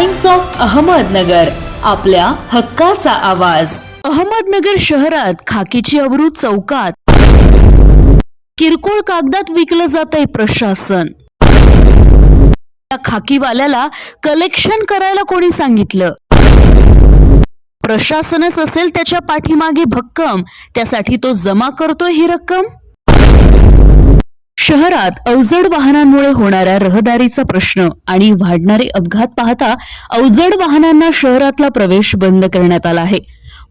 Times of Ahmednagar आपल्या हक्काचा आवाज. अहमदनगर शहरात खाकीची अब्रू चौकात. किरकोळ कागदात विकलं जातंय प्रशासन. त्या खाकीवाल्याला कलेक्शन करायला कोणी सांगितलं? प्रशासनच असेल त्याच्या पाठीमागे भक्कम त्यासाठी तो जमा करतोय ही रक्कम? शहरात अवजड वाहनांमुळे होणाऱ्या रहदारीचा प्रश्न आणि वाढणारे अपघात पाहता अवजड वाहनांना शहरातला प्रवेश बंद करण्यात आला आहे.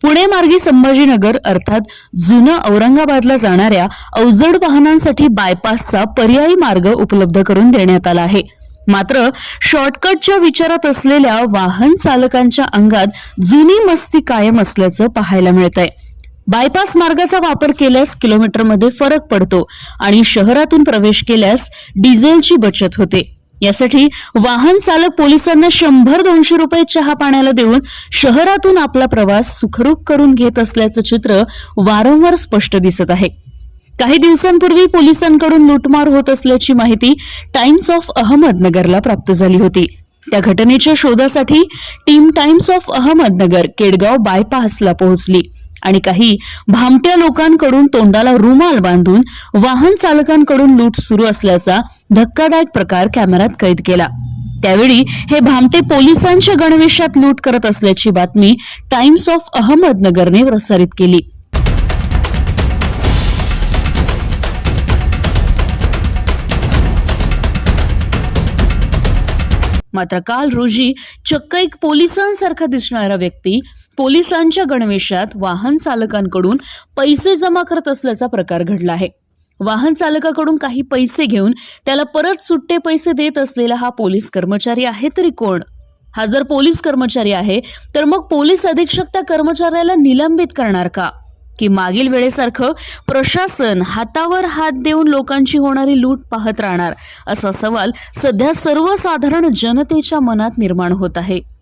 पुणे मार्गी संभाजीनगर अर्थात जुनं औरंगाबादला जाणाऱ्या अवजड वाहनांसाठी बायपासचा पर्यायी मार्ग उपलब्ध करून देण्यात आला आहे. मात्र शॉर्टकटच्या विचारात असलेल्या वाहन चालकांच्या अंगात जुनी मस्ती कायम असल्याचं पाहायला मिळत आहे बायपास मार्गाचा वापर केल्यास किलोमीटरमध्ये फरक पडतो आणि शहरातून प्रवेश केल्यास डिझेलची बचत होते. यासाठी वाहन चालक पोलिसांना शंभर दोनशे रुपये चहा पाण्याला देऊन शहरातून आपला प्रवास सुखरूप करून घेत असल्याचं चित्र वारंवार स्पष्ट दिसत आहे. काही दिवसांपूर्वी पोलिसांकडून लूटमार होत असल्याची माहिती टाइम्स ऑफ अहमदनगरला प्राप्त झाली होती. त्या घटनेच्या शोधासाठी team Times of Ahmednagar Kedgaon बायपासला पोहोचली. आणि काही भामट्या लोकांकडून तोंडाला रुमाल बांधून वाहन चालकांकडून लूट सुरू असल्याचा धक्कादायक प्रकार कॅमेऱ्यात कैद केला. त्यावेळी हे भामटे पोलिसांच्या गणवेशात लूट करत असल्याची बातमी टाइम्स ऑफ अहमदनगरने प्रसारित केली. मात्र काल रोजी चक्क एक पोलिसांसारखा दिसणारा व्यक्ती पोलिसांच्या गणवेशात वाहन चालकांकडून पैसे जमा करत असल्याचा प्रकार घडला आहे. वाहन चालकाकडून काही पैसे घेऊन त्याला परत सुट्टे पैसे देत असलेला हा पोलीस कर्मचारी आहे तरी कोण? हा जर पोलीस कर्मचारी आहे तर मग पोलीस अधीक्षक त्या कर्मचाऱ्याला निलंबित करणार का? की मागील वेळेसारखं प्रशासन हातावर हात देऊन लोकांची होणारी लूट पाहत राहणार असा सवाल सध्या सर्वसाधारण जनतेच्या मनात निर्माण होत आहे.